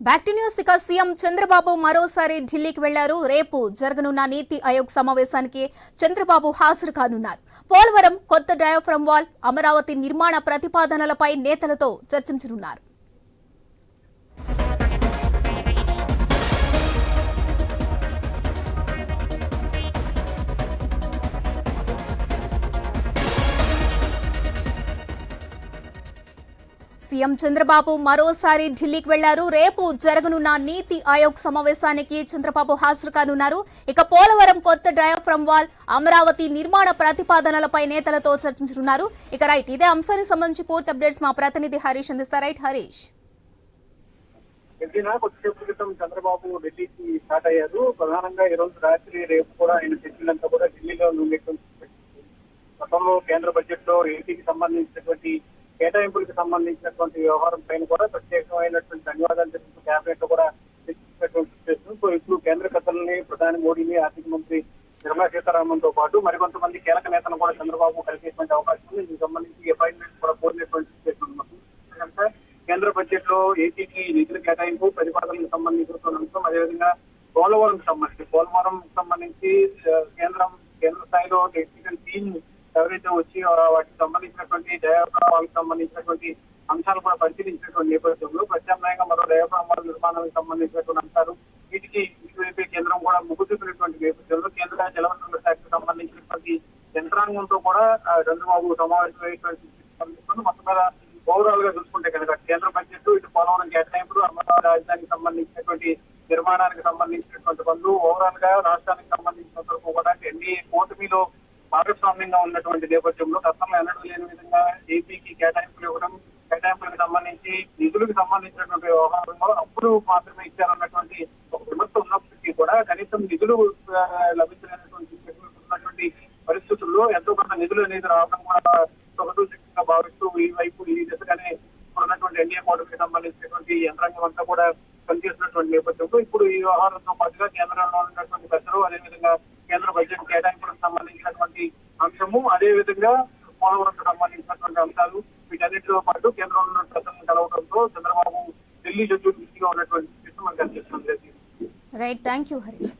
Back to news ఇక CM Chandrababu మరోసారి ఢిల్లీకి వెళ్ళారు. రేపు జరగనున్న నీతి ఆయోగ్ సమావేశానికి చంద్రబాబు హాజరు కానున్నారు. పోలవరం కొత్త డయాఫ్రమ్ వాల్ అమరావతి నిర్మాణ ప్రతిపాదనలపై నేతలతో చర్చించనున్నారు. సీఎం చంద్రబాబు మరోసారి ఢిల్లీకి వెళ్ళారు. రేపు జరగనున్న నీతి ఆయోగ్ సమావేశానికి చంద్రబాబు హాజరు కానున్నారు. ఇక పోలవరం కొత్త డయాఫ్రమ్ వాల్ అమరావతి నిర్మాణ ప్రతిపాదనలపై నేతలతో చర్చించనున్నారు. ఇక రైట్ ఇదే అంశానికి సంబంధించి పూర్తి అప్డేట్స్ మా ప్రతినిధి హరీష్ అందిస్తారు. రైట్ హరీష్. కొద్దిసేపు క్రితం చంద్రబాబు ఢిల్లీకి స్టార్ట్ అయ్యారు. ప్రధానంగా ఈ రోజు రాత్రి రేపు కూడా ఆయన చర్చలంతా కూడా ఢిల్లీలో ఉండేటువంటి గతంలో కేంద్ర బడ్జెట్లో ఏపీకి సంబంధించినటువంటి కేటాయింపులకు సంబంధించినటువంటి వ్యవహారం పైన కూడా ప్రత్యేకమైనటువంటి ధన్యవాదాలు తెలుపుతూ కేబినెట్లో కూడా చర్చించినటువంటి సో ఇప్పుడు కేంద్ర కథల్ని ప్రధాని మోడీని ఆర్థిక మంత్రి నిర్మలా సీతారామన్తో పాటు మరికొంతమంది కీలక నేతలను కూడా చంద్రబాబు కలిసేటువంటి అవకాశం ఉంది. దీనికి సంబంధించి అపాయింట్మెంట్ కూడా కోరినటువంటి సిచ్యువేషన్ కేంద్ర బడ్జెట్లో ఏపీకి నిధుల కేటాయింపు ప్రతిపాదనకు సంబంధించిన అంశం అదేవిధంగా పోలవరం సంబంధించి పోలవరం సంబంధించి కేంద్రం కేంద్ర స్థాయిలో టెక్నికల్ టీమ్ ఎవరైతే వచ్చి వాటికి సంబంధించినటువంటి డయాఫ్రామాలకు సంబంధించినటువంటి అంశాలు కూడా పరిశీలించినటువంటి నేపథ్యంలో ప్రత్యామ్నాయంగా మరో డయాఫ్రామాల నిర్మాణానికి సంబంధించినటువంటి అంశాలు వీటికి ఇటువైపే కేంద్రం కూడా మొగ్గు నేపథ్యంలో కేంద్ర జలవనరుల శాఖకు సంబంధించినటువంటి యంత్రాంగంతో కూడా చంద్రబాబు సమావేశమైనటువంటి మొత్తం మీద ఓవరాల్గా చూసుకుంటే కనుక కేంద్ర బడ్జెట్ ఇటు పోలవరం కేటాయింపులు అమరావతి రాజధానికి సంబంధించినటువంటి నిర్మాణానికి సంబంధించినటువంటి పనులు ఓవరాల్గా రాష్ట్రానికి సంబంధించినంత వరకు కూడా ఎన్ని కూటమిలో భాగస్వామ్యంగా ఉన్నటువంటి నేపథ్యంలో గతంలో ఎన్నడూ లేని విధంగా ఏపీకి కేటాయింపులు ఇవ్వడం కేటాయింపులకు సంబంధించి నిధులకు సంబంధించినటువంటి వ్యవహారంలో అప్పుడు మాత్రమే ఇచ్చారన్నటువంటి ఒక విమర్శ ఉన్నప్పటికీ కూడా కనీసం నిధులు ఆ, లభించలేనటువంటి పరిస్థితుల్లో ఎంతో కొంత నిధులు అనేది రావడం కూడా శక్తిగా భావిస్తూ ఈ వైపు ఈ దిశగానే ఉన్నటువంటి ఎన్డీఏ కూటమికి సంబంధించినటువంటి యంత్రాంగం అంతా కూడా పనిచేస్తున్నటువంటి నేపథ్యంలో ఇప్పుడు ఈ వ్యవహారంతో పాటుగా కేంద్రంలో ఉన్నటువంటి పెద్దలు అదేవిధంగా కేంద్ర బడ్జెట్ కేటాయింపులకు సంబంధించిన అంశము అదే విధంగా పోలవరంకు సంబంధించినటువంటి అంశాలు వీటన్నిటితో పాటు కేంద్రంలో ఉన్న కలవడంతో చంద్రబాబు ఢిల్లీ జడ్జి బిజీగా ఉన్నటువంటి సిస్టమ్ మనకు కనిపిస్తుంది రైట్ థ్యాంక్ యూ హరీష్